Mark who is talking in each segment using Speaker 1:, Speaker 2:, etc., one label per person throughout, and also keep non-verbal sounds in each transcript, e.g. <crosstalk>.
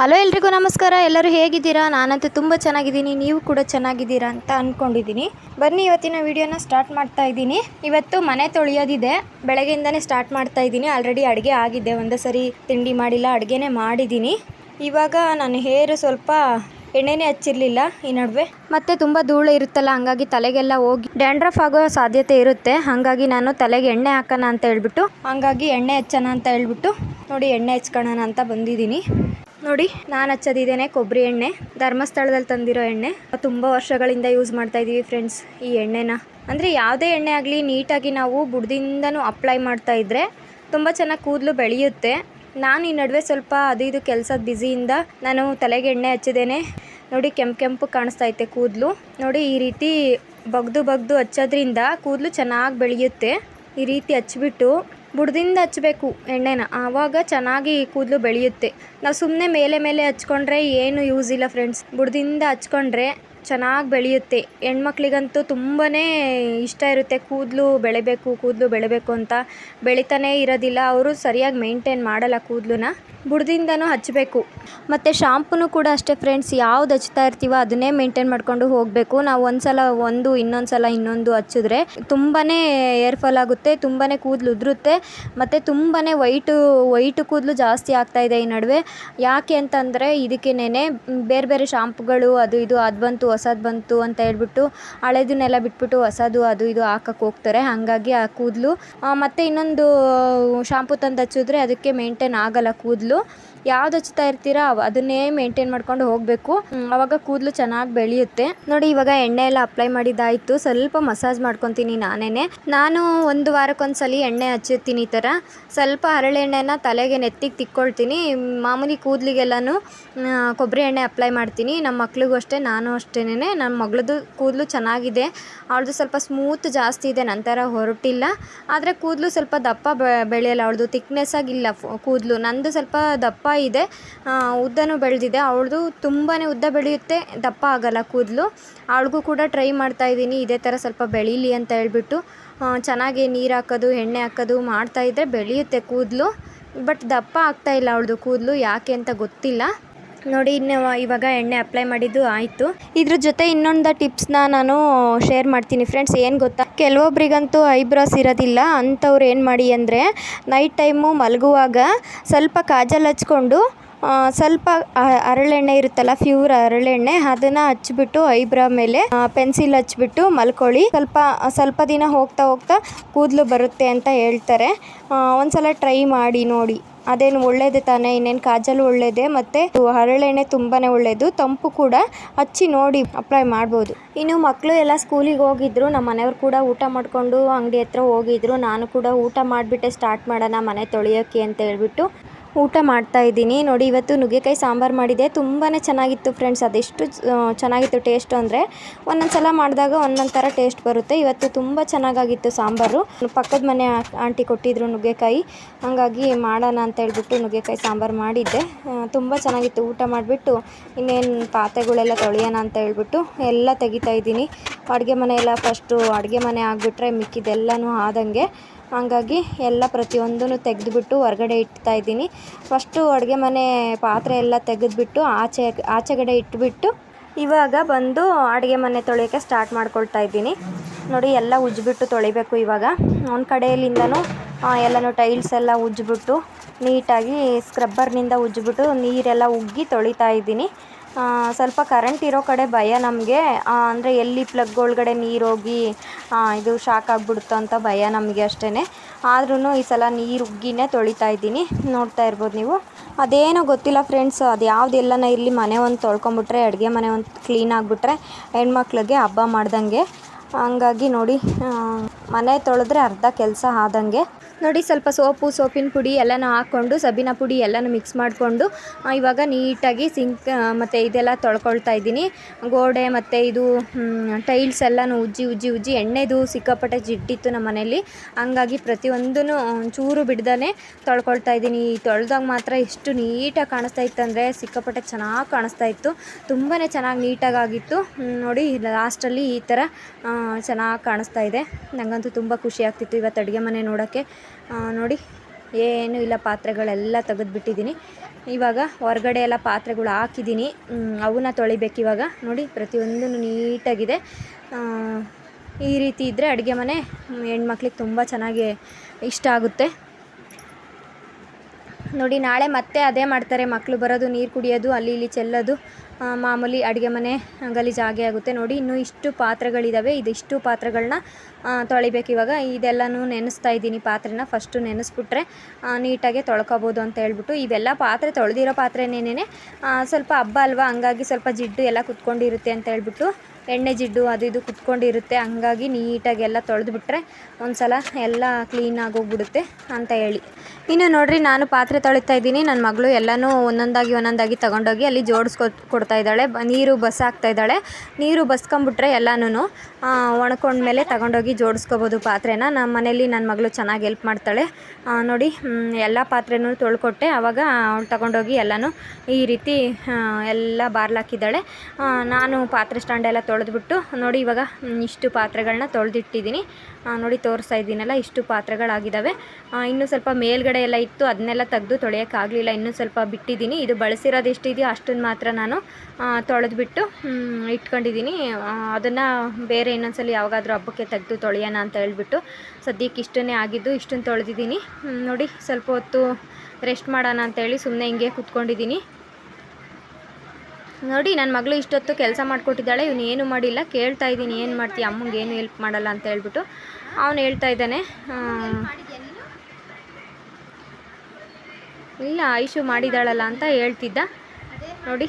Speaker 1: Hello ಎಲ್ರಿಗೂ ನಮಸ್ಕಾರ. ಎಲ್ಲರೂ ಹೇಗಿದ್ದೀರಾ? ನಾನಂತೂ ತುಂಬ ಚೆನ್ನಾಗಿದ್ದೀನಿ. ನೀವು ಕೂಡ ಚೆನ್ನಾಗಿದ್ದೀರಾ ಅಂತ ಅಂದ್ಕೊಂಡಿದ್ದೀನಿ ಬನ್ನಿ, ಇವತ್ತಿನ ವಿಡಿಯೋನ ಸ್ಟಾರ್ಟ್ ಮಾಡ್ತಾ ಇದ್ದೀನಿ. ಇವತ್ತು ಮನೆ ತೊಳೆಯೋದಿದೆ. ಬೆಳಗ್ಗೆಯಿಂದನೇ ಸ್ಟಾರ್ಟ್ ಮಾಡ್ತಾ ಇದ್ದೀನಿ. ಆಲ್ರೆಡಿ ಅಡುಗೆ ಆಗಿದೆ. ಒಂದು ಸರಿ ತಿಂಡಿ ಮಾಡಿಲ್ಲ, ಅಡುಗೆನೇ ಮಾಡಿದ್ದೀನಿ. ಇವಾಗ ನಾನು ಹೇರು ಸ್ವಲ್ಪ ಎಣ್ಣೆನೇ ಹಚ್ಚಿರಲಿಲ್ಲ ಈ ನಡುವೆ. ಮತ್ತೆ ತುಂಬ ಧೂಳು ಇರುತ್ತಲ್ಲ, ಹಂಗಾಗಿ ತಲೆಗೆಲ್ಲ ಹೋಗಿ ಡ್ಯಾಂಡ್ರಫ್ ಆಗೋ ಸಾಧ್ಯತೆ ಇರುತ್ತೆ. ಹಾಗಾಗಿ ನಾನು ತಲೆಗೆ ಎಣ್ಣೆ ಹಾಕೋಣ ಅಂತ ಹೇಳ್ಬಿಟ್ಟು, ಹಂಗಾಗಿ ಎಣ್ಣೆ ಹಚ್ಚೋಣ ಅಂತ ಹೇಳ್ಬಿಟ್ಟು ನೋಡಿ ಎಣ್ಣೆ ಹಚ್ಕೊಳ್ಳೋಣ ಅಂತ ಬಂದಿದ್ದೀನಿ. ನೋಡಿ, ನಾನು ಹಚ್ಚೋದಿದ್ದೇನೆ ಕೊಬ್ಬರಿ ಎಣ್ಣೆ. ಧರ್ಮಸ್ಥಳದಲ್ಲಿ ತಂದಿರೋ ಎಣ್ಣೆ. ತುಂಬ ವರ್ಷಗಳಿಂದ ಯೂಸ್ ಮಾಡ್ತಾ ಇದ್ದೀವಿ ಫ್ರೆಂಡ್ಸ್ ಈ ಎಣ್ಣೆನ. ಅಂದರೆ ಯಾವುದೇ ಎಣ್ಣೆ ಆಗಲಿ ನೀಟಾಗಿ ನಾವು ಬುಡದಿಂದನೂ ಅಪ್ಲೈ ಮಾಡ್ತಾ ಇದ್ದರೆ ತುಂಬ ಚೆನ್ನಾಗಿ ಕೂದಲು ಬೆಳೆಯುತ್ತೆ. ನಾನು ಈ ನಡುವೆ ಸ್ವಲ್ಪ ಅದು ಇದು ಕೆಲಸದ ಬ್ಯುಸಿಯಿಂದ ನಾನು ತಲೆಗೆ ಎಣ್ಣೆ ಹಚ್ಚಿದ್ದೇನೆ ನೋಡಿ, ಕೆಂಪು ಕೆಂಪು ಕಾಣಿಸ್ತಾ ಐತೆ ಕೂದಲು. ನೋಡಿ, ಈ ರೀತಿ ಬಗ್ದು ಬಗ್ದು ಹಚ್ಚೋದ್ರಿಂದ ಕೂದಲು ಚೆನ್ನಾಗಿ ಬೆಳೆಯುತ್ತೆ. ಈ ರೀತಿ ಹಚ್ಬಿಟ್ಟು ಬುಡದಿಂದ ಹಚ್ಚಬೇಕು ಎಣ್ಣೆನ. ಆವಾಗ ಚೆನ್ನಾಗಿ ಕೂದಲು ಬೆಳೆಯುತ್ತೆ. ನಾವು ಸುಮ್ಮನೆ ಮೇಲೆ ಮೇಲೆ ಹಚ್ಕೊಂಡ್ರೆ ಏನು ಯೂಸ್ ಇಲ್ಲ ಫ್ರೆಂಡ್ಸ್ ಬುಡದಿಂದ ಹಚ್ಕೊಂಡ್ರೆ ಚೆನ್ನಾಗಿ ಬೆಳೆಯುತ್ತೆ. ಹೆಣ್ಮಕ್ಳಿಗಂತೂ ತುಂಬಾ ಇಷ್ಟ ಇರುತ್ತೆ. ಕೂದಲು ಬೆಳಿಬೇಕು ಕೂದಲು ಬೆಳಿಬೇಕು ಅಂತ ಬೆಳಿತಾನೇ ಇರೋದಿಲ್ಲ. ಅವರು ಸರಿಯಾಗಿ ಮೇಂಟೈನ್ ಮಾಡಲ್ಲ ಕೂದಲನ್ನ ಬುಡದಿಂದನೂ ಹಚ್ಚಬೇಕು ಮತ್ತು ಶಾಂಪೂನು ಕೂಡ ಅಷ್ಟೇ ಫ್ರೆಂಡ್ಸ್. ಯಾವ್ದು ಹಚ್ತಾ ಇರ್ತೀವೋ ಅದನ್ನೇ ಮೇಂಟೈನ್ ಮಾಡ್ಕೊಂಡು ಹೋಗಬೇಕು. ನಾವು ಒಂದು ಸಲ ಒಂದು ಇನ್ನೊಂದು ಸಲ ಇನ್ನೊಂದು ಹಚ್ಚಿದ್ರೆ ತುಂಬಾ ಏರ್ಫಾಲ್ ಆಗುತ್ತೆ ತುಂಬಾ ಕೂದಲು ಉದುರುತ್ತೆ. ಮತ್ತು ತುಂಬಾ ವೈಟು ವೈಟು ಕೂದಲು ಜಾಸ್ತಿ ಆಗ್ತಾ ಇದೆ ಈ ನಡುವೆ. ಯಾಕೆ ಅಂತಂದರೆ ಇದಕ್ಕೇನೆ ಬೇರೆ ಬೇರೆ ಶಾಂಪುಗಳು, ಅದು ಇದು ಅದು ಬಂತು ಹೊಸದು ಬಂತು ಅಂತ ಹೇಳ್ಬಿಟ್ಟು ಹಳೆದನ್ನೆಲ್ಲ ಬಿಟ್ಬಿಟ್ಟು ಹೊಸದು ಅದು ಇದು ಹಾಕಕ್ಕೆ ಹೋಗ್ತಾರೆ. ಹಾಗಾಗಿ ಆ ಕೂದಲು. ಮತ್ತು ಇನ್ನೊಂದು ಶಾಂಪು ತಂದು ಹಚ್ಚಿದ್ರೆ ಅದಕ್ಕೆ ಮೇಂಟೇನ್ ಆಗಲ್ಲ ಕೂದಲು. ಯಾವ್ದು ಹಚ್ತಾ ಇರ್ತೀರಾ ಅದನ್ನೇ ಮೇಂಟೈನ್ ಮಾಡ್ಕೊಂಡು ಹೋಗಬೇಕು. ಅವಾಗ ಕೂದಲು ಚೆನ್ನಾಗಿ ಬೆಳೆಯುತ್ತೆ. ನೋಡಿ, ಇವಾಗ ಎಣ್ಣೆ ಎಲ್ಲ ಅಪ್ಲೈ ಮಾಡಿದ್ದಾಯಿತು. ಸ್ವಲ್ಪ ಮಸಾಜ್ ಮಾಡ್ಕೊತೀನಿ ನಾನೇನೆ. ನಾನು ಒಂದು ವಾರಕ್ಕೊಂದ್ಸಲಿ ಎಣ್ಣೆ ಹಚ್ಚುತ್ತೀನಿ ಈ ಥರ. ಸ್ವಲ್ಪ ಹರಳೆಣ್ಣೆನ ತಲೆಗೆ ನೆತ್ತಿಗೆ ತಿಕ್ಕೊಳ್ತೀನಿ. ಮಾಮೂಲಿ ಕೂದಲಿಗೆಲ್ಲನೂ ಕೊಬ್ಬರಿ ಎಣ್ಣೆ ಅಪ್ಲೈ ಮಾಡ್ತೀನಿ. ನಮ್ಮ ಮಕ್ಳಿಗೂ ಅಷ್ಟೇ, ನಾನು ಅಷ್ಟೇನೆ ನನ್ನ ಮಗಳದು ಕೂದಲು ಚೆನ್ನಾಗಿದೆ. ಅವಳದು ಸ್ವಲ್ಪ ಸ್ಮೂತ್ ಜಾಸ್ತಿ ಇದೆ, ನಂತರ ಹೊರಟಿಲ್ಲ. ಆದರೆ ಕೂದಲು ಸ್ವಲ್ಪ ದಪ್ಪ ಬೆಳೆಯಲ್ಲ, ಅವಳದು ಆಗಿಲ್ಲ ಕೂದಲು. ನಂದು ಸ್ವಲ್ಪ ದಪ್ಪ ಇದೆ. ಉದ್ದನೂ ಬೆಳೆದಿದೆ. ಅವಳದು ತುಂಬಾ ಉದ್ದ ಬೆಳೆಯುತ್ತೆ. ದಪ್ಪ ಆಗಲ್ಲ ಕೂದಲು. ಅವಳಿಗೂ ಕೂಡ ಟ್ರೈ ಮಾಡ್ತಾ ಇದ್ದೀನಿ. ಇದೇ ಥರ ಸ್ವಲ್ಪ ಬೆಳೀಲಿ ಅಂತ ಹೇಳ್ಬಿಟ್ಟು ಚೆನ್ನಾಗಿ ನೀರು ಹಾಕೋದು, ಎಣ್ಣೆ ಹಾಕೋದು ಮಾಡ್ತಾ ಇದ್ದರೆ ಬೆಳೆಯುತ್ತೆ ಕೂದಲು. ಬಟ್ ದಪ್ಪ ಆಗ್ತಾ ಇಲ್ಲ ಅವಳದು ಕೂದಲು. ಯಾಕೆ ಅಂತ ಗೊತ್ತಿಲ್ಲ. ನೋಡಿ, ಇನ್ನು ಇವಾಗ ಎಣ್ಣೆ ಅಪ್ಲೈ ಮಾಡಿದ್ದು ಆಯಿತು. ಇದ್ರ ಜೊತೆ ಇನ್ನೊಂದು ಟಿಪ್ಸ್ನ ನಾನು ಶೇರ್ ಮಾಡ್ತೀನಿ ಫ್ರೆಂಡ್ಸ್ ಏನು ಗೊತ್ತಾ? ಕೆಲವೊಬ್ರಿಗಂತೂ ಐಬ್ರೋಸ್ ಇರೋದಿಲ್ಲ, ಅಂಥವ್ರು ಏನು ಮಾಡಿ ಅಂದರೆ ನೈಟ್ ಟೈಮು ಮಲಗುವಾಗ ಸ್ವಲ್ಪ ಕಾಜಲ್ ಹಚ್ಕೊಂಡು ಸ್ವಲ್ಪ ಹರಳೆಣ್ಣೆ ಇರುತ್ತಲ್ಲ ಫ್ಯೂರ್ ಹರಳೆಣ್ಣೆ ಅದನ್ನು ಹಚ್ಬಿಟ್ಟು ಐಬ್ರಾ ಮೇಲೆ ಪೆನ್ಸಿಲ್ ಹಚ್ಬಿಟ್ಟು ಮಲ್ಕೊಳ್ಳಿ. ಸ್ವಲ್ಪ ಸ್ವಲ್ಪ ದಿನ ಹೋಗ್ತಾ ಹೋಗ್ತಾ ಕೂದಲು ಬರುತ್ತೆ ಅಂತ ಹೇಳ್ತಾರೆ. ಒಂದು ಸಲ ಟ್ರೈ ಮಾಡಿ ನೋಡಿ. ಅದೇನು ಒಳ್ಳೇದೇ ತಾನೇ, ಇನ್ನೇನು ಕಾಜಲ್ ಒಳ್ಳೇದೇ, ಮತ್ತು ಹರಳೆಣ್ಣೆ ತುಂಬಾ ಒಳ್ಳೇದು, ತಂಪು ಕೂಡ ಹಚ್ಚಿ ನೋಡಿ ಅಪ್ಲೈ ಮಾಡ್ಬೋದು. ಇನ್ನು ಮಕ್ಕಳು ಎಲ್ಲ ಸ್ಕೂಲಿಗೆ ಹೋಗಿದ್ರು ನಮ್ಮ ಮನೆಯವ್ರು ಕೂಡ ಊಟ ಮಾಡಿಕೊಂಡು ಅಂಗಡಿ ಹತ್ರ ಹೋಗಿದ್ರು, ನಾನು ಕೂಡ ಊಟ ಮಾಡಿಬಿಟ್ಟೆ ಸ್ಟಾರ್ಟ್ ಮಾಡೋಣ, ಮನೆ ತೊಳೆಯೋಕೆ ಅಂತ ಹೇಳ್ಬಿಟ್ಟು. ಊಟ ಮಾಡ್ತಾ ಇದ್ದೀನಿ. ನೋಡಿ, ಇವತ್ತು ನುಗ್ಗೆಕಾಯಿ ಸಾಂಬಾರು ಮಾಡಿದೆ. ತುಂಬಾ ಚೆನ್ನಾಗಿತ್ತು ಫ್ರೆಂಡ್ಸ್. ಅದೆಷ್ಟು ಚೆನ್ನಾಗಿತ್ತು ಟೇಸ್ಟ್ ಅಂದರೆ ಒಂದೊಂದು ಸಲ ಮಾಡಿದಾಗ ಒಂದೊಂದು ಥರ ಟೇಸ್ಟ್ ಬರುತ್ತೆ. ಇವತ್ತು ತುಂಬ ಚೆನ್ನಾಗಾಗಿತ್ತು ಸಾಂಬಾರು. ಪಕ್ಕದ ಮನೆ ಆಂಟಿ ಕೊಟ್ಟಿದ್ರು ನುಗ್ಗೆಕಾಯಿ. ಹಾಗಾಗಿ ಮಾಡೋಣ ಅಂತ ಹೇಳ್ಬಿಟ್ಟು ನುಗ್ಗೆಕಾಯಿ ಸಾಂಬಾರು ಮಾಡಿದ್ದೆ. ತುಂಬ ಚೆನ್ನಾಗಿತ್ತು. ಊಟ ಮಾಡಿಬಿಟ್ಟು ಇನ್ನೇನು ಪಾತ್ರೆಗಳೆಲ್ಲ ತೊಳೆಯೋಣ ಅಂತ ಹೇಳ್ಬಿಟ್ಟು ಎಲ್ಲ ತೆಗಿತಾ ಇದ್ದೀನಿ. ಅಡುಗೆ ಮನೆ ಎಲ್ಲ ಫಸ್ಟು ಅಡುಗೆ ಮನೆ ಆಗಿಬಿಟ್ರೆ ಮಿಕ್ಕಿದ್ದೆಲ್ಲನೂ ಆದಂಗೆ. ಹಾಗಾಗಿ ಎಲ್ಲ ಪ್ರತಿಯೊಂದನ್ನು ತೆಗೆದುಬಿಟ್ಟು ಹೊರಗಡೆ ಇಡ್ತಾ ಇದ್ದೀನಿ. ಫಸ್ಟು ಅಡುಗೆ ಮನೆ ಪಾತ್ರೆ ಎಲ್ಲ ತೆಗೆದುಬಿಟ್ಟು ಆಚೆ, ಆಚೆಗಡೆ ಇಟ್ಬಿಟ್ಟು ಇವಾಗ ಬಂದು ಅಡುಗೆ ಮನೆ ತೊಳೆಯೋಕ್ಕೆ ಸ್ಟಾರ್ಟ್ ಮಾಡ್ಕೊಳ್ತಾ ಇದ್ದೀನಿ. ನೋಡಿ, ಎಲ್ಲ ಉಜ್ಜಿಬಿಟ್ಟು ತೊಳಿಬೇಕು ಇವಾಗ. ಒಂದು ಕಡೆಯಲ್ಲಿಂದನೂ ಎಲ್ಲನೂ ಟೈಲ್ಸ್ ಎಲ್ಲ ಉಜ್ಜಿಬಿಟ್ಟು ನೀಟಾಗಿ ಸ್ಕ್ರಬ್ಬರ್ನಿಂದ ಉಜ್ಜಿಬಿಟ್ಟು ನೀರೆಲ್ಲ ಉಗ್ಗಿ ತೊಳಿತಾ ಇದ್ದೀನಿ. ಸ್ವಲ್ಪ ಕರೆಂಟ್ ಇರೋ ಕಡೆ ಭಯ ನಮಗೆ. ಅಂದರೆ ಎಲ್ಲಿ ಪ್ಲಗ್ ಒಳಗಡೆ ನೀರು ಹೋಗಿ ಇದು ಶಾಕ್ ಆಗಿಬಿಡುತ್ತೋ ಅಂತ ಭಯ ನಮಗೆ ಅಷ್ಟೇ ಆದ್ರೂ ಈ ಸಲ ನೀರು ಉಗ್ಗಿನೇ ತೊಳಿತಾ ಇದ್ದೀನಿ. ನೋಡ್ತಾ ಇರ್ಬೋದು ನೀವು. ಅದೇನೋ ಗೊತ್ತಿಲ್ಲ ಫ್ರೆಂಡ್ಸ್ ಅದು ಯಾವ್ದು ಎಲ್ಲನ ಇರಲಿ ಮನೆ ಒಂದು ತೊಳ್ಕೊಂಬಿಟ್ರೆ, ಅಡುಗೆ ಮನೆ ಒಂದು ಕ್ಲೀನ್ ಆಗಿಬಿಟ್ರೆ ಹೆಣ್ಮಕ್ಳಿಗೆ ಹಬ್ಬ ಮಾಡ್ದಂಗೆ. ಹಂಗಾಗಿ ನೋಡಿ ಮನೆ ತೊಳೆದ್ರೆ ಅರ್ಧ ಕೆಲಸ ಆದಂಗೆ. ನೋಡಿ ಸ್ವಲ್ಪ ಸೋಪು, ಸೋಪಿನ ಪುಡಿ ಎಲ್ಲನೂ ಹಾಕ್ಕೊಂಡು ಸಬ್ಬಿನ ಪುಡಿ ಎಲ್ಲನೂ ಮಿಕ್ಸ್ ಮಾಡಿಕೊಂಡು ಇವಾಗ ನೀಟಾಗಿ ಸಿಂಕ್ ಮತ್ತು ಇದೆಲ್ಲ ತೊಳ್ಕೊಳ್ತಾ ಇದ್ದೀನಿ. ಗೋಡೆ ಮತ್ತು ಇದು ಟೈಲ್ಸ್ ಎಲ್ಲನೂ ಉಜ್ಜಿ ಉಜ್ಜಿ ಉಜ್ಜಿ ಎಣ್ಣೆದು ಸಿಕ್ಕಾಪಟ್ಟೆ ಜಿಡ್ಡಿತ್ತು ನಮ್ಮ ಮನೇಲಿ. ಹಂಗಾಗಿ ಪ್ರತಿಯೊಂದೂ ಚೂರು ಬಿಡ್ದೇ ತೊಳ್ಕೊಳ್ತಾ ಇದ್ದೀನಿ. ತೊಳೆದಾಗ ಮಾತ್ರ ಎಷ್ಟು ನೀಟಾಗಿ ಕಾಣಿಸ್ತಾ ಇತ್ತು ಅಂದರೆ ಸಿಕ್ಕಾಪಟ್ಟೆ ಚೆನ್ನಾಗಿ ಕಾಣಿಸ್ತಾ ಇತ್ತು. ತುಂಬಾ ಚೆನ್ನಾಗಿ ನೀಟಾಗಿ ಆಗಿತ್ತು ನೋಡಿ ಲಾಸ್ಟಲ್ಲಿ ಈ ಥರ ಚೆನ್ನಾಗಿ ಕಾಣಿಸ್ತಾ ಇದೆ. ನನಗಂತೂ ತುಂಬ ಖುಷಿ ಆಗ್ತಿತ್ತು ಇವತ್ತು ಅಡುಗೆ ಮನೆ ನೋಡೋಕ್ಕೆ. ನೋಡಿ, ಏನೂ ಇಲ್ಲ, ಪಾತ್ರೆಗಳೆಲ್ಲ ತೆಗೆದುಬಿಟ್ಟಿದ್ದೀನಿ. ಇವಾಗ ಹೊರಗಡೆ ಎಲ್ಲ ಪಾತ್ರೆಗಳು ಹಾಕಿದ್ದೀನಿ. ಅವನ್ನ ತೊಳಿಬೇಕು ಇವಾಗ. ನೋಡಿ ಪ್ರತಿಯೊಂದೂ ನೀಟಾಗಿದೆ. ಈ ರೀತಿ ಇದ್ದರೆ ಅಡುಗೆ ಮನೆ ಹೆಣ್ಮಕ್ಳಿಗೆ ತುಂಬ ಚೆನ್ನಾಗಿ ಇಷ್ಟ ಆಗುತ್ತೆ. ನೋಡಿ, ನಾಳೆ ಮತ್ತೆ ಅದೇ ಮಾಡ್ತಾರೆ. ಮಕ್ಕಳು ಬರೋದು, ನೀರು ಕುಡಿಯೋದು, ಅಲ್ಲಿ ಇಲ್ಲಿ ಚೆಲ್ಲೋದು. ಮಾಮೂಲಿ ಅಡುಗೆ ಮನೆ ಗಲೀಜು ಆಗೇ ಆಗುತ್ತೆ. ನೋಡಿ, ಇನ್ನೂ ಇಷ್ಟು ಪಾತ್ರೆಗಳಿದ್ದಾವೆ ಇದಿಷ್ಟು ಪಾತ್ರೆಗಳನ್ನ ತೊಳಿಬೇಕು. ಇವಾಗ ಇದೆಲ್ಲನೂ ನೆನೆಸ್ತಾ ಇದ್ದೀನಿ ಪಾತ್ರೆನ. ಫಸ್ಟು ನೆನೆಸ್ಬಿಟ್ರೆ ನೀಟಾಗೆ ತೊಳ್ಕೊಬೋದು ಅಂತ ಹೇಳ್ಬಿಟ್ಟು, ಇವೆಲ್ಲ ಪಾತ್ರೆ, ತೊಳೆದಿರೋ ಪಾತ್ರೆನೇನೇ ಸ್ವಲ್ಪ ಹಬ್ಬ ಅಲ್ವಾ? ಹಂಗಾಗಿ ಸ್ವಲ್ಪ ಜಿಡ್ಡು ಎಲ್ಲ ಕುತ್ಕೊಂಡಿರುತ್ತೆ ಅಂತ ಹೇಳ್ಬಿಟ್ಟು, ಎಣ್ಣೆ ಜಿಡ್ಡು ಅದು ಇದು ಕುತ್ಕೊಂಡಿರುತ್ತೆ. ಹಂಗಾಗಿ ನೀಟಾಗಿ ಎಲ್ಲ ತೊಳೆದ್ಬಿಟ್ರೆ, ಒಂದ್ಸಲ ಎಲ್ಲ ಕ್ಲೀನ್ ಆಗೋಗ್ಬಿಡುತ್ತೆ ಅಂತ ಹೇಳಿ. ಇನ್ನು ನೋಡಿರಿ, ನಾನು ಪಾತ್ರೆ ತೊಳಿತಾ ಇದ್ದೀನಿ. ನನ್ನ ಮಗಳು ಎಲ್ಲನೂ ಒಂದೊಂದಾಗಿ ಒಂದೊಂದಾಗಿ ತೊಗೊಂಡೋಗಿ ಅಲ್ಲಿ ಜೋಡಿಸ್ಕೊ, ಕೊಡ್ತಾ ಇದ್ದಾಳೆ. ನೀರು ಬಸ್ ಹಾಕ್ತಾ ಇದ್ದಾಳೆ. ನೀರು ಬಸ್ಕೊಂಬಿಟ್ರೆ ಎಲ್ಲನೂ ಒಣಕೊಂಡ್ಮೇಲೆ ತಗೊಂಡೋಗಿ ಜೋಡಿಸ್ಕೋಬೋದು ಪಾತ್ರೆನ. ನಮ್ಮ ಮನೇಲಿ ನನ್ನ ಮಗಳು ಚೆನ್ನಾಗಿ ಹೆಲ್ಪ್ ಮಾಡ್ತಾಳೆ. ನೋಡಿ ಎಲ್ಲ ಪಾತ್ರೆನೂ ತೊಳ್ಕೊಟ್ಟೆ. ಆವಾಗ ತಗೊಂಡೋಗಿ ಎಲ್ಲನೂ ಈ ರೀತಿ ಎಲ್ಲ ಬಾರ್ಲಾಕಿದ್ದಾಳೆ ನಾನು ಪಾತ್ರೆ ಸ್ಟ್ಯಾಂಡೆಲ್ಲ ತೊಳೆದ್ಬಿಟ್ಟು ನೋಡಿ ಇವಾಗ ಇಷ್ಟು ಪಾತ್ರೆಗಳನ್ನ ತೊಳೆದಿಟ್ಟಿದ್ದೀನಿ. ನೋಡಿ ತೋರಿಸ್ತಾ ಇದ್ದೀನಲ್ಲ, ಇಷ್ಟು ಪಾತ್ರೆಗಳಾಗಿದ್ದಾವೆ ಇನ್ನೂ ಸ್ವಲ್ಪ ಮೇಲ್ಗಡೆ ಎಲ್ಲ ಇತ್ತು, ಅದನ್ನೆಲ್ಲ ತೆಗೆದು ತೊಳೆಯೋಕ್ಕಾಗಲಿಲ್ಲ, ಇನ್ನೂ ಸ್ವಲ್ಪ ಬಿಟ್ಟಿದ್ದೀನಿ. ಇದು ಬಳಸಿರೋದು ಎಷ್ಟಿದೆಯೋ ಅಷ್ಟನ್ನು ಮಾತ್ರ ನಾನು ತೊಳೆದ್ಬಿಟ್ಟು ಇಟ್ಕೊಂಡಿದ್ದೀನಿ. ಅದನ್ನು ಬೇರೆ ಇನ್ನೊಂದ್ಸಲ ಯಾವಾಗಾದರೂ ಹಬ್ಬಕ್ಕೆ ತೆಗೆದು ತೊಳೆಯೋಣ ಅಂತ ಹೇಳ್ಬಿಟ್ಟು, ಸದ್ಯಕ್ಕೆ ಇಷ್ಟನ್ನೇ ಆಗಿದ್ದು, ಇಷ್ಟನ್ನು ತೊಳೆದಿದ್ದೀನಿ. ನೋಡಿ, ಸ್ವಲ್ಪ ಹೊತ್ತು ರೆಸ್ಟ್ ಮಾಡೋಣ ಅಂತೇಳಿ ಸುಮ್ಮನೆ ಹಿಂಗೆ ಕೂತ್ಕೊಂಡಿದ್ದೀನಿ. ನೋಡಿ ನನ್ನ ಮಗಳು ಇಷ್ಟೊತ್ತು ಕೆಲಸ ಮಾಡಿಕೊಟ್ಟಿದ್ದಾಳೆ, ಇವನು ಏನು ಮಾಡಿಲ್ಲ, ಕೇಳ್ತಾ ಇದ್ದೀನಿ, ಏನು ಮಾಡ್ತೀಯ ಅಮ್ಮಂಗೆ ಏನು ಹೆಲ್ಪ್ ಮಾಡಲ್ಲ ಅಂತ ಹೇಳ್ಬಿಟ್ಟು. ಅವನು ಹೇಳ್ತಾ ಇದ್ದಾನೆ ಇಲ್ಲ, ಐಶು ಮಾಡಿದಾಳಲ್ಲ ಅಂತ ಹೇಳ್ತಿದ್ದ. ನೋಡಿ,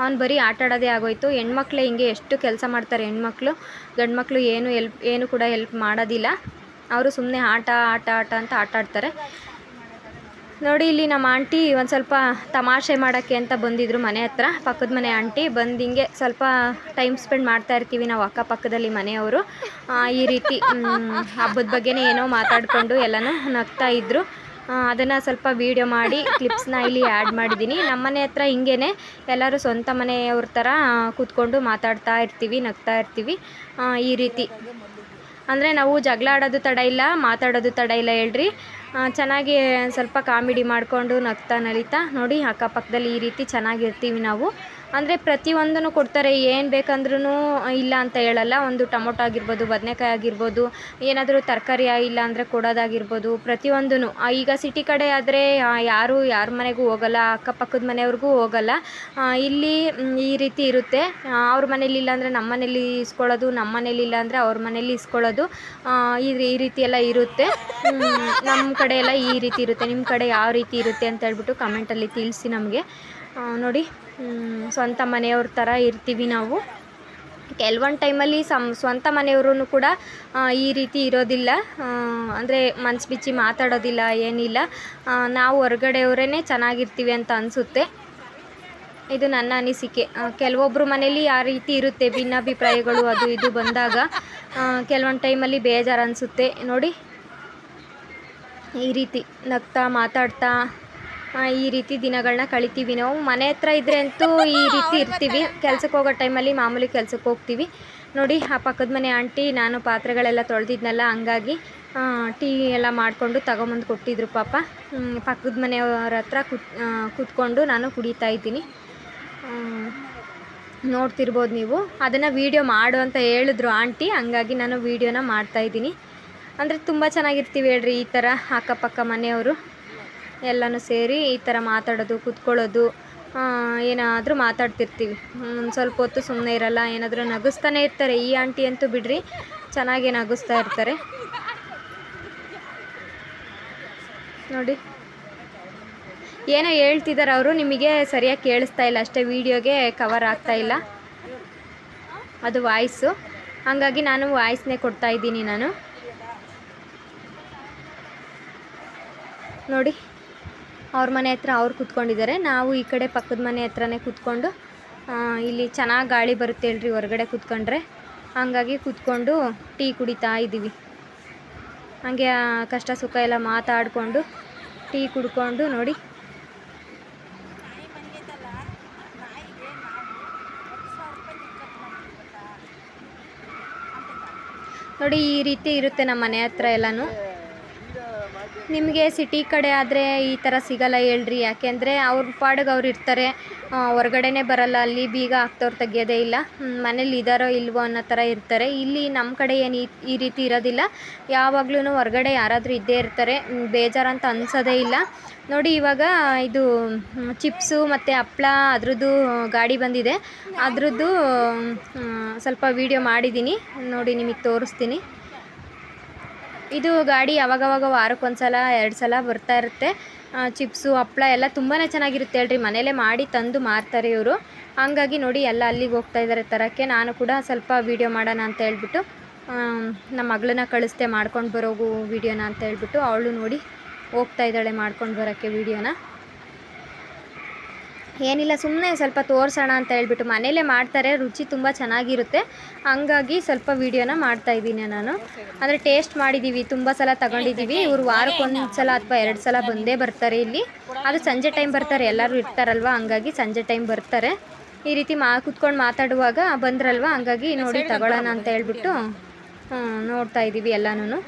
Speaker 1: ಅವ್ನು ಬರೀ ಆಟ ಆಡೋದೇ ಆಗೋಯ್ತು. ಹೆಣ್ಮಕ್ಳೆ ಹಿಂಗೆ ಎಷ್ಟು ಕೆಲಸ ಮಾಡ್ತಾರೆ ಹೆಣ್ಮಕ್ಳು. ಗಂಡು ಮಕ್ಕಳು ಏನು ಎಲ್ಪ್ ಏನು ಕೂಡ ಹೆಲ್ಪ್ ಮಾಡೋದಿಲ್ಲ. ಅವರು ಸುಮ್ಮನೆ ಆಟ ಆಟ ಆಟ ಅಂತ ಆಟ ಆಡ್ತಾರೆ. ನೋಡಿ, ಇಲ್ಲಿ ನಮ್ಮ ಆಂಟಿ ಒಂದು ಸ್ವಲ್ಪ ತಮಾಷೆ ಮಾಡೋಕ್ಕೆ ಅಂತ ಬಂದಿದ್ರು ಮನೆ ಹತ್ರ. ಪಕ್ಕದ ಮನೆ ಆಂಟಿ ಬಂದು ಹಿಂಗೆ ಸ್ವಲ್ಪ ಟೈಮ್ ಸ್ಪೆಂಡ್ ಮಾಡ್ತಾ ಇರ್ತೀವಿ ನಾವು ಅಕ್ಕಪಕ್ಕದಲ್ಲಿ ಮನೆಯವರು. ಈ ರೀತಿ ಹಬ್ಬದ ಬಗ್ಗೆನೇ ಏನೋ ಮಾತಾಡಿಕೊಂಡು ಎಲ್ಲನೂ ನಗ್ತಾ ಇದ್ದರು ಅದನ್ನು ಸ್ವಲ್ಪ ವೀಡಿಯೋ ಮಾಡಿ ಕ್ಲಿಪ್ಸ್ನ ಇಲ್ಲಿ ಆ್ಯಡ್ ಮಾಡಿದ್ದೀನಿ ನಮ್ಮ ಮನೆ ಹತ್ರ ಹಿಂಗೇ ಎಲ್ಲರೂ ಸ್ವಂತ ಮನೆಯವ್ರ ಥರ ಕೂತ್ಕೊಂಡು ಮಾತಾಡ್ತಾ ಇರ್ತೀವಿ, ನಗ್ತಾ ಇರ್ತೀವಿ. ಈ ರೀತಿ. ಅಂದರೆ ನಾವು ಜಗಳ ಆಡೋದು ತಡ ಇಲ್ಲ, ಮಾತಾಡೋದು ತಡ ಇಲ್ಲ ಹೇಳ್ರಿ. ಚೆನ್ನಾಗಿ ಸ್ವಲ್ಪ ಕಾಮಿಡಿ ಮಾಡಿಕೊಂಡು ನಗ್ತಾ ನಲಿತಾ ನೋಡಿ ಅಕ್ಕಪಕ್ಕದಲ್ಲಿ ಈ ರೀತಿ ಚೆನ್ನಾಗಿರ್ತೀವಿ ನಾವು. ಅಂದರೆ ಪ್ರತಿಯೊಂದನ್ನು ಕೊಡ್ತಾರೆ, ಏನು ಬೇಕಂದ್ರೂ ಇಲ್ಲ ಅಂತ ಹೇಳಲ್ಲ. ಒಂದು ಟೊಮೊಟೊ ಆಗಿರ್ಬೋದು, ಬದನೆಕಾಯಿ ಆಗಿರ್ಬೋದು, ಏನಾದರೂ ತರಕಾರಿ ಇಲ್ಲ ಅಂದರೆ ಕೊಡೋದಾಗಿರ್ಬೋದು ಪ್ರತಿಯೊಂದೂ ಈಗ ಸಿಟಿ ಕಡೆ ಆದರೆ ಯಾರು ಯಾರ ಮನೆಗೂ ಹೋಗಲ್ಲ, ಅಕ್ಕಪಕ್ಕದ ಮನೆಯವ್ರಿಗೂ ಹೋಗಲ್ಲ. ಇಲ್ಲಿ ಈ ರೀತಿ ಇರುತ್ತೆ. ಅವ್ರ ಮನೇಲಿ ಇಲ್ಲ ಅಂದರೆ ನಮ್ಮ ಮನೇಲಿ ಇಸ್ಕೊಳ್ಳೋದು, ನಮ್ಮ ಮನೇಲಿ ಇಲ್ಲ ಅಂದರೆ ಅವ್ರ ಮನೇಲಿ ಇಸ್ಕೊಳ್ಳೋದು ಈ ಈ ರೀತಿ ಎಲ್ಲ ಇರುತ್ತೆ. ನಮ್ಮ ಕಡೆ ಎಲ್ಲ ಈ ರೀತಿ ಇರುತ್ತೆ. ನಿಮ್ಮ ಕಡೆ ಯಾವ ರೀತಿ ಇರುತ್ತೆ ಅಂತ ಹೇಳ್ಬಿಟ್ಟು ಕಮೆಂಟಲ್ಲಿ ತಿಳಿಸಿ ನಮಗೆ. ನೋಡಿ. ಸ್ವಂತ ಮನೆಯವ್ರ ಥರ ಇರ್ತೀವಿ ನಾವು. ಕೆಲವೊಂದು ಟೈಮಲ್ಲಿ ಸಮ್, ಸ್ವಂತ ಮನೆಯವ್ರೂ ಕೂಡ ಈ ರೀತಿ ಇರೋದಿಲ್ಲ. ಅಂದರೆ ಮನ್ಸು ಬಿಚ್ಚಿ ಮಾತಾಡೋದಿಲ್ಲ, ಏನಿಲ್ಲ. ನಾವು ಹೊರಗಡೆಯವರೇ ಚೆನ್ನಾಗಿರ್ತೀವಿ ಅಂತ ಅನಿಸುತ್ತೆ. ಇದು ನನ್ನ ಅನಿಸಿಕೆ. ಕೆಲವೊಬ್ಬರು ಮನೇಲಿ ಆ ರೀತಿ ಇರುತ್ತೆ, ಭಿನ್ನಾಭಿಪ್ರಾಯಗಳು, ಅದು ಇದು ಬಂದಾಗ. ಕೆಲವೊಂದು ಟೈಮಲ್ಲಿ ಬೇಜಾರು ಅನಿಸುತ್ತೆ. ನೋಡಿ, ಈ ರೀತಿ ನಗ್ತಾ ಮಾತಾಡ್ತಾ ಈ ರೀತಿ ದಿನಗಳನ್ನ ಕಳಿತೀವಿ ನಾವು. ಮನೆ ಹತ್ರ ಇದ್ರೆ ಅಂತೂ ಈ <laughs> ರೀತಿ ಇರ್ತೀವಿ. ಕೆಲ್ಸಕ್ಕೆ ಹೋಗೋ ಟೈಮಲ್ಲಿ ಮಾಮೂಲಿ ಕೆಲ್ಸಕ್ಕೆ ಹೋಗ್ತೀವಿ. ನೋಡಿ ಆ ಪಕ್ಕದ ಮನೆ ಆಂಟಿ ನಾನು ಪಾತ್ರೆಗಳೆಲ್ಲ ತೊಳೆದಿದ್ನಲ್ಲ ಹಂಗಾಗಿ ಟೀ ಎಲ್ಲ ಮಾಡಿಕೊಂಡು ತಗೊಂಬಂದು ಕೊಟ್ಟಿದ್ರು ಪಾಪ. ಪಕ್ಕದ ಮನೆಯವ್ರ ಹತ್ರ ಕೂತ್ ಕೂತ್ಕೊಂಡು ನಾನು ಕುಡಿತಾ ಇದ್ದೀನಿ. ನೋಡ್ತಿರ್ಬೋದು ನೀವು. ಅದನ್ನು ವೀಡಿಯೋ ಮಾಡು ಅಂತ ಹೇಳಿದ್ರು ಆಂಟಿ ಹಂಗಾಗಿ ನಾನು ವೀಡಿಯೋನ ಮಾಡ್ತಾಯಿದ್ದೀನಿ ಅಂದರೆ ತುಂಬ ಚೆನ್ನಾಗಿರ್ತೀವಿ ಹೇಳ್ರಿ ಈ ಥರ ಅಕ್ಕಪಕ್ಕ ಮನೆಯವರು. ಎಲ್ಲನೂ ಸೇರಿ ಈ ಥರ ಮಾತಾಡೋದು, ಕೂತ್ಕೊಳ್ಳೋದು ಏನಾದರೂ ಮಾತಾಡ್ತಿರ್ತೀವಿ. ಒಂದು ಸ್ವಲ್ಪ ಹೊತ್ತು ಸುಮ್ಮನೆ ಇರಲ್ಲ, ಏನಾದರೂ ನಗಿಸ್ತಾನೆ ಇರ್ತಾರೆ. ಈ ಆಂಟಿ ಅಂತೂ ಬಿಡ್ರಿ, ಚೆನ್ನಾಗಿ ನಗಿಸ್ತಾ ಇರ್ತಾರೆ. ನೋಡಿ. ಏನೋ ಹೇಳ್ತಿದ್ದಾರೆ ಅವರು, ನಿಮಗೆ ಸರಿಯಾಗಿ ಕೇಳಿಸ್ತಾ ಇಲ್ಲ, ಅಷ್ಟೇ ವೀಡಿಯೋಗೆ ಕವರ್ ಆಗ್ತಾ ಇಲ್ಲ. ಅದು ವಾಯ್ಸು ಹಾಗಾಗಿ ನಾನು ವಾಯ್ಸ್ನೇ ಕೊಡ್ತಾ ಇದ್ದೀನಿ ನಾನು. ನೋಡಿ. ಅವ್ರ ಮನೆ ಹತ್ರ ಅವ್ರು ಕೂತ್ಕೊಂಡಿದ್ದಾರೆ. ನಾವು ಈ ಕಡೆ ಪಕ್ಕದ ಮನೆ ಹತ್ರನೇ ಕೂತ್ಕೊಂಡು ಇಲ್ಲಿ ಚೆನ್ನಾಗಿ ಗಾಳಿ ಬರುತ್ತೆ ಹೇಳ್ರಿ ಹೊರಗಡೆ ಕೂತ್ಕೊಂಡ್ರೆ. ಹಂಗಾಗಿ ಕೂತ್ಕೊಂಡು ಟೀ ಕುಡಿತಾ ಇದ್ದೀವಿ. ಹಂಗೆ ಕಷ್ಟ ಸುಖ ಎಲ್ಲ ಮಾತಾಡಿಕೊಂಡು ಟೀ ಕುಡ್ಕೊಂಡು ನೋಡಿ. ನೋಡಿ ಈ ರೀತಿ ಇರುತ್ತೆ ನಮ್ಮ ಮನೆ ಹತ್ರ ಎಲ್ಲನೂ. ನಿಮಗೆ ಸಿಟಿ ಕಡೆ ಆದರೆ ಈ ಥರ ಸಿಗಲ್ಲ ಹೇಳ್ರಿ. ಯಾಕೆಂದರೆ ಅವ್ರ ಪಾಡಿಗೆ ಅವ್ರು ಇರ್ತಾರೆ. ಹೊರ್ಗಡೆನೇ ಬರಲ್ಲ. ಅಲ್ಲಿ ಬೀಗ ಹಾಕ್ತವ್ರು ತೆಗಿಯೋದೇ ಇಲ್ಲ. ಮನೇಲಿ ಇದಾರೋ ಇಲ್ವೋ ಅನ್ನೋ ಥರ ಇರ್ತಾರೆ. ಇಲ್ಲಿ ನಮ್ಮ ಕಡೆ ಏನು ಈ ರೀತಿ ಇರೋದಿಲ್ಲ. ಯಾವಾಗ್ಲೂ ಹೊರಗಡೆ ಯಾರಾದರೂ ಇದ್ದೇ ಇರ್ತಾರೆ. ಬೇಜಾರಂತ ಅನ್ಸೋದೇ ಇಲ್ಲ. ನೋಡಿ, ಇವಾಗ ಇದು ಚಿಪ್ಸು ಮತ್ತು ಹಪ್ಳ ಅದ್ರದ್ದು ಗಾಡಿ ಬಂದಿದೆ. ಅದ್ರದ್ದು ಸ್ವಲ್ಪ ವೀಡಿಯೋ ಮಾಡಿದ್ದೀನಿ ನೋಡಿ, ನಿಮಗೆ ತೋರಿಸ್ತೀನಿ. ಇದು ಗಾಡಿ ಯಾವಾಗವಾಗ ವಾರಕ್ಕೊಂದ್ಸಲ ಎರಡು ಸಲ ಬರ್ತಾ ಇರುತ್ತೆ. ಚಿಪ್ಸು ಹಪ್ಪಳ ಎಲ್ಲ ತುಂಬಾ ಚೆನ್ನಾಗಿರುತ್ತೆ ಹೇಳ್ರಿ. ಮನೇಲೇ ಮಾಡಿ ತಂದು ಮಾರ್ತಾರೆ ಇವರು. ಹಂಗಾಗಿ ನೋಡಿ ಎಲ್ಲ ಅಲ್ಲಿಗೆ ಹೋಗ್ತಾ ಇದ್ದಾರೆ ತರೋಕ್ಕೆ. ನಾನು ಕೂಡ ಸ್ವಲ್ಪ ವೀಡಿಯೋ ಮಾಡೋಣ ಅಂತ ಹೇಳ್ಬಿಟ್ಟು ನಮ್ಮ ಮಗಳನ್ನ ಕಳಿಸ್ದೆ ಮಾಡ್ಕೊಂಡು ಬರೋಗು ವೀಡಿಯೋನ ಅಂತ ಹೇಳ್ಬಿಟ್ಟು ಅವಳು ನೋಡಿ ಹೋಗ್ತಾ ಇದ್ದಾಳೆ ಮಾಡ್ಕೊಂಡು ಬರೋಕ್ಕೆ ವೀಡಿಯೋನ ಏನಿಲ್ಲ ಸುಮ್ಮನೆ ಸ್ವಲ್ಪ ತೋರಿಸೋಣ ಅಂತ ಹೇಳ್ಬಿಟ್ಟು ಮನೇಲೇ ಮಾಡ್ತಾರೆ, ರುಚಿ ತುಂಬ ಚೆನ್ನಾಗಿರುತ್ತೆ. ಹಂಗಾಗಿ ಸ್ವಲ್ಪ ವೀಡಿಯೋನ ಮಾಡ್ತಾ ಇದ್ದೀನಿ ನಾನು. ಅಂದರೆ ಟೇಸ್ಟ್ ಮಾಡಿದ್ದೀವಿ ತುಂಬ ಸಲ ತಗೊಂಡಿದ್ದೀವಿ ಇವರು ವಾರಕ್ಕೊಂದು ಸಲ ಅಥವಾ ಎರಡು ಸಲ ಬಂದೇ ಬರ್ತಾರೆ ಇಲ್ಲಿ. ಅದು ಸಂಜೆ ಟೈಮ್ ಬರ್ತಾರೆ, ಎಲ್ಲರೂ ಇರ್ತಾರಲ್ವ, ಹಂಗಾಗಿ ಸಂಜೆ ಟೈಮ್ ಬರ್ತಾರೆ. ಈ ರೀತಿ ಮಾ, ಕುತ್ಕೊಂಡು ಮಾತಾಡುವಾಗ ಬಂದ್ರಲ್ವ, ಹಂಗಾಗಿ ನೋಡಿ ತಗೊಳ್ಳೋಣ ಅಂತ ಹೇಳ್ಬಿಟ್ಟು ನೋಡ್ತಾ ಇದ್ದೀವಿ ಎಲ್ಲನೂ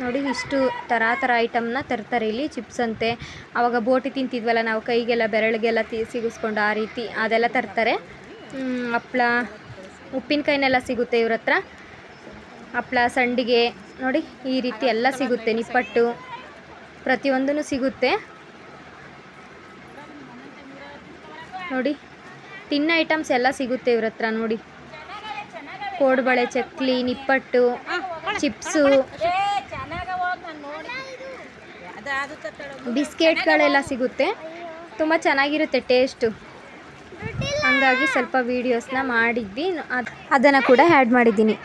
Speaker 1: ನೋಡಿ, ಇಷ್ಟು ಥರ ಥರ ಐಟಮ್ನ ತರ್ತಾರೆ ಇಲ್ಲಿ ಚಿಪ್ಸ್ ಅಂತೆ. ಆವಾಗ ಬೋಟಿ ತಿಂತಿದ್ವಲ್ಲ, ನಾವು ಕೈಗೆಲ್ಲ, ಬೆರಳಿಗೆಲ್ಲ ತಿ, ಸಿಗಿಸ್ಕೊಂಡು ಆ ರೀತಿ ಅದೆಲ್ಲ ತರ್ತಾರೆ. ಹಪ್ಳ, ಉಪ್ಪಿನಕಾಯಿನೆಲ್ಲ ಸಿಗುತ್ತೆ ಇವ್ರ ಹತ್ರ. ಹಪ್ಳ, ಸಂಡಿಗೆ, ನೋಡಿ, ಈ ರೀತಿ ಎಲ್ಲ ಸಿಗುತ್ತೆ, ನಿಪ್ಪಟ್ಟು ಪ್ರತಿಯೊಂದೂ ಸಿಗುತ್ತೆ. ನೋಡಿ, ತಿನ್ನ ಐಟಮ್ಸ್ ಎಲ್ಲ ಸಿಗುತ್ತೆ ಇವ್ರ ಹತ್ರ, ನೋಡಿ. ಕೋಡ್ಬಳೆ, ಚಕ್ಲಿ, ನಿಪ್ಪಟ್ಟು, ಚಿಪ್ಸು ಬಿಸ್ಕೆಟ್ಗಳೆಲ್ಲ ಸಿಗುತ್ತೆ. ತುಂಬ ಚೆನ್ನಾಗಿರುತ್ತೆ ಟೇಸ್ಟು. ಹಂಗಾಗಿ ಸ್ವಲ್ಪ ವೀಡಿಯೋಸ್ನ ಮಾಡಿದ್ವಿ. ಅದನ್ನು ಕೂಡ ಆ್ಯಡ್ ಮಾಡಿದ್ದೀನಿ.